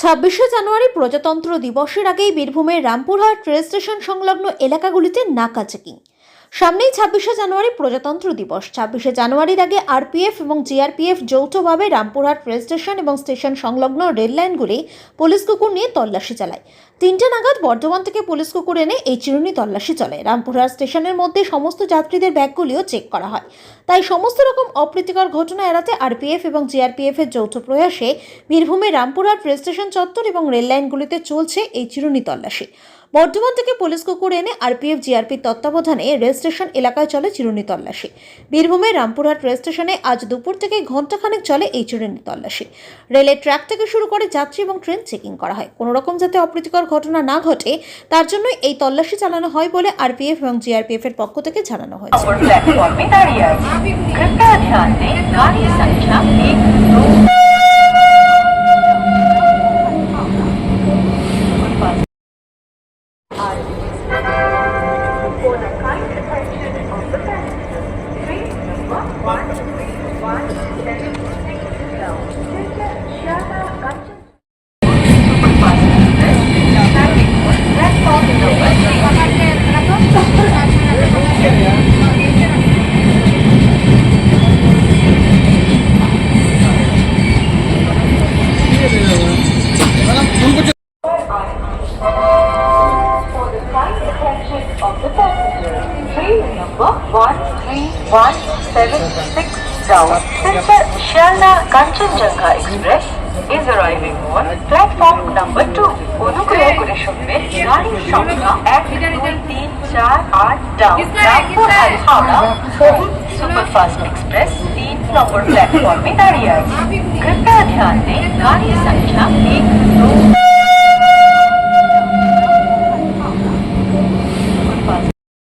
ছাব্বিশে জানুয়ারি প্রজাতন্ত্র দিবসের আগেই বীরভূমের রামপুরহাট রেল স্টেশন সংলগ্ন এলাকাগুলিতে নাকা চেকিং। সামনেই ছাব্বিশে জানুয়ারি প্রজাতন্ত্র দিবস। ছাব্বিশে জানুয়ারির আগে আরপিএফ এবং জিআরপিএফ যৌথভাবে রামপুরহাট রেল স্টেশন এবং স্টেশন সংলগ্ন রেল লাইনগুলি পুলিশ কুকুর নিয়ে তল্লাশি চালায়। তিনটে নাগাদ বর্ধমান থেকে পুলিশ কুকুর এনে এই চিরুনি তল্লাশি চলে। রামপুরহাট স্টেশনের মধ্যে সমস্ত যাত্রীদের ব্যাগগুলিও চেক করা হয়। তাই সমস্ত রকম অপ্রীতিকর ঘটনা এড়াতে আরপিএফ এবং জিআরপিএফ এর যৌথ প্রয়াসে বীরভূমের রামপুরহাট রেল স্টেশন চত্বর এবং রেল লাইনগুলিতে চলছে এই চিরুনি তল্লাশি। বর্ধমান থেকে পুলিশ কুকুর এনে আরপিএফ, জিআরপির তত্ত্বাবধানে রেল স্টেশন এলাকায় চলে চিরুনি তল্লাশি। বীরভূমের রামপুরহাট রেল স্টেশনে আজ দুপুর থেকে ঘণ্টাখানেক চলে এই চিরুনি তল্লাশি। রেলের ট্র্যাক থেকে শুরু করে যাত্রী এবং ট্রেন চেকিং করা হয়। কোনো রকম যাতে অপ্রীতিকর ঘটনা না ঘটে, তার জন্য এই তল্লাশি চালানো হয় বলে আরপিএফ এবং জিআরপিএফ এর পক্ষ থেকে জানানো হয়েছে। benefit of the passenger. Train number 13176 down Sister Sharna Kanchanjunga Express is arriving on platform number 2. অনুগ্রহ করে শুনবেন গাড়ির সংখ্যা এক দুই তিন চার আট down Rampurhat Howrah superfast express तीन नंबर प्लेटफॉर्म में दाढ़ी आई कृपया ध्यान दें गाड़ी संख्या एक दो